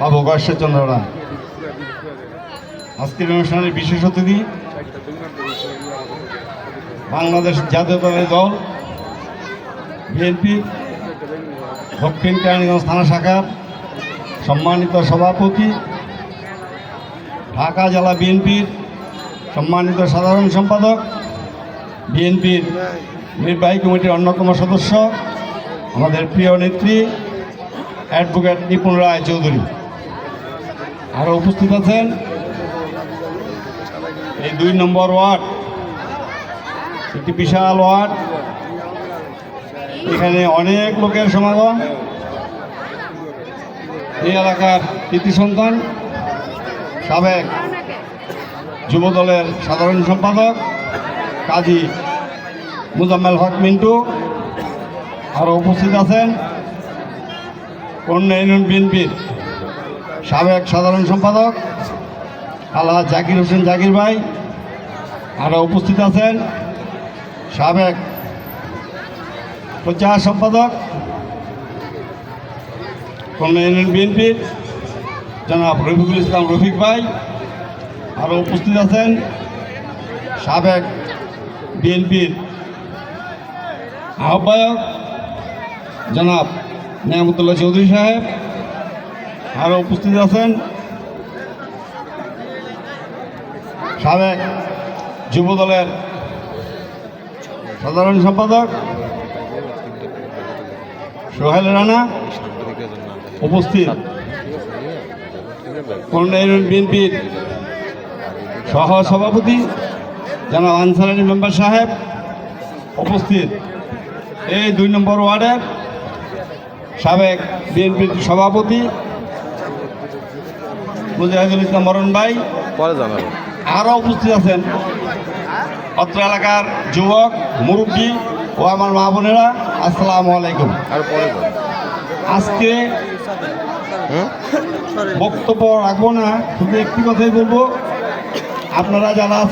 বাবু গয়েশ্বরচন্দ্র রায় আজকের অনুষ্ঠানের বিশেষ অতিথি বাংলাদেশ জাতীয়তাবাদী দল, বিএনপি, দক্ষিণ কেরানীগঞ্জ থানা শাখার সম্মানিত সভাপতি, ঢাকা জেলা বিএনপির সম্মানিত সাধারণ সম্পাদক, বিএনপির নির্বাহী কমিটির অন্যতম সদস্য, আমাদের প্রিয় নেত্রী, অ্যাডভোকেট নিপুণ রায় চৌধুরী। আরও উপস্থিত আছেন? এই দুই নম্বর ওয়ার্ড। একটি বিশাল ওয়ার্ড। এখানে অনেক লোকের সমাগম। এই এলাকার কৃতি সন্তান, সাবেক যুব দলের সাধারণ সম্পাদক, কাজী মুজাম্মেল হক মিন্টু আরও উপস্থিত আছেন। কন্যা ইউনিয়ন বিএনপির সাবেক সাধারণ সম্পাদক, আল্লাহ জাকির হোসেন জাকির ভাই আরও উপস্থিত আছেন। সাবেক প্রচার সম্পাদক কন্যা ইউনিয়ন বিএনপির জনাব রফিকুল ইসলাম রফিক ভাই আরও উপস্থিত আছেন। সাবেক বিএনপির আহ্বায়ক, জনাব নিয়ামতুল্লাহ চৌধুরী সাহেব আরও উপস্থিত আছেন। সাবেক যুব দলের সাধারণ সম্পাদক সোহেল রানা উপস্থিত। ইউনিয়ন বিএনপির সহ সভাপতি জনাব আনসার আলী মেম্বার সাহেব উপস্থিত। এই দুই নম্বর ওয়ার্ডের সাবেক বিএনপির সভাপতি মুজাহিদুল ইসলাম মরণ ভাই। পরে জানাব। আরও উপস্থিত আছেন অত্র এলাকার যুবক মুরব্বী ও আমার মা বোনেরা আসসালামু আলাইকুম। আর পরে আজকে বক্তব্য রাখব না শুধু একটি কথাই বলব। আপনারা যারা আছেন